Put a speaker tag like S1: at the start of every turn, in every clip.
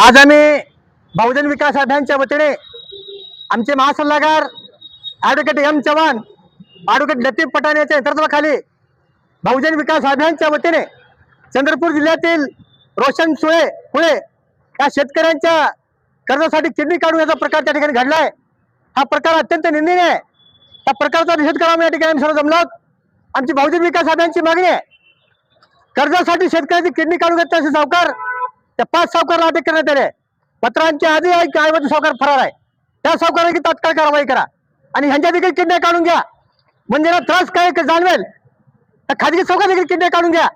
S1: आज आम्ही बहुजन विकास अभियानच्या वतीने आमचे महासल्लागार advocate M Chavan advocate Latif Pathan यांच्या नेतृत्वाखाली बहुजन विकास अभियानच्या वतीने चंद्रपूर जिल्ह्यातील रोशन सुळे कुळे या शेतकऱ्यांच्या कर्जासाठी किडनी काढून याचा प्रकार त्या ठिकाणी घडला आहे हा प्रकार अत्यंत निंदनीय आहे. त्या प्रकारचा निषेध करावा या ठिकाणी आम्ही सर्व जमलो आमची बहुजन विकास अभियानची मागणी आहे. कर्जासाठी शेतकऱ्याची किडनी काढून घेतले असे सावकार त्या पाच सावकारला अटक करण्यात आले पत्रांच्या आधी एक ऐवजी सावकार फरार आहे. त्या सावकाराची तात्काळ कारवाई करा. आणि ह्यांच्या देखील किडण्या काढून घ्या. म्हणजे त्रास काय जाणवेल तर खाजगी सावकार देखील किडण्या काढून घ्या.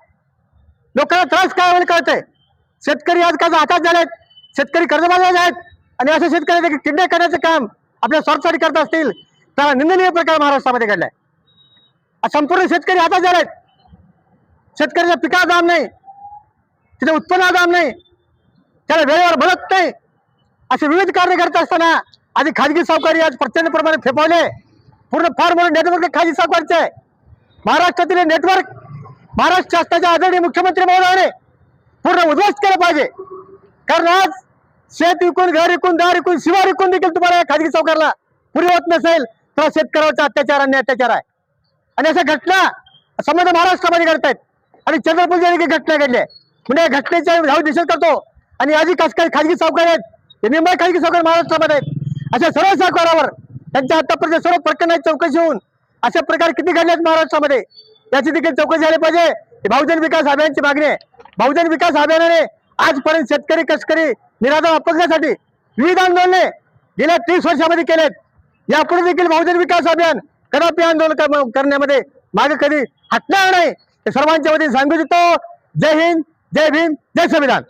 S1: लोकांना त्रास काय होईल कळतंय. शेतकरी आज काय हातात झालेत शेतकरी कर्जबाजारी आहेत. आणि असे शेतकरी देखील किडण्या करण्याचं काम आपल्या स्वार्थासाठी करत असतील त्याला निंदनीय प्रकार महाराष्ट्रामध्ये घडलाय. संपूर्ण शेतकरी हातात झालेत. शेतकऱ्याच्या पिकाला दाम नाही. तिथे उत्पन्नाला दाम नाही. त्याला वेळेवर भरत नाही. असे विविध कार्य करत असताना आधी खाजगी सावकारी आज प्रचंड प्रमाणे फेपावले पूर्ण फार मोठं नेटवर्क खाजगी सावकारचे. आहे महाराष्ट्रातील नेटवर्क महाराष्ट्र शासनाच्या आदरणीय मुख्यमंत्री महोदयाने पूर्ण उद्ध्वस्त केलं पाहिजे. कारण आज शेत विकून घर विकून दार विकून शिवार विकून देखील तुम्हाला या खाजगी सावकारला पुरी होत नसेल तर शेतकऱ्याचा अत्याचार आणि अत्याचार आहे. आणि अशा घटना संबंध महाराष्ट्रामध्ये घडत आहेत. आणि चंद्रपूर जिल्ह्यात घटना घडली आहे. म्हणजे या घटनेच्या धाव निषेध करतो. आणि आजही कस काही खाजगी सावकार आहेत. हे निंबाळ खाजगी सावकार महाराष्ट्रामध्ये आहेत. अशा सर्व सावकारावर त्यांच्या आतापर्यंत सर्व प्रकरणाची चौकशी होऊन अशा प्रकार किती घडले आहेत महाराष्ट्रामध्ये? याची देखील चौकशी झाली पाहिजे. ही बहुजन विकास अभियानची मागणी आहे. बहुजन विकास अभियानाने आजपर्यंत शेतकरी कष्टकरी निराधार अपंगासाठी विविध आंदोलने गेल्या तीस वर्षामध्ये केलेत. यापुढे देखील बहुजन विकास अभियान कदापि आंदोलन करण्यामध्ये मागे कधी हटणार नाही. हे सर्वांच्या वतीने सांगू देतो जय हिंद जय भीम जय संविधान.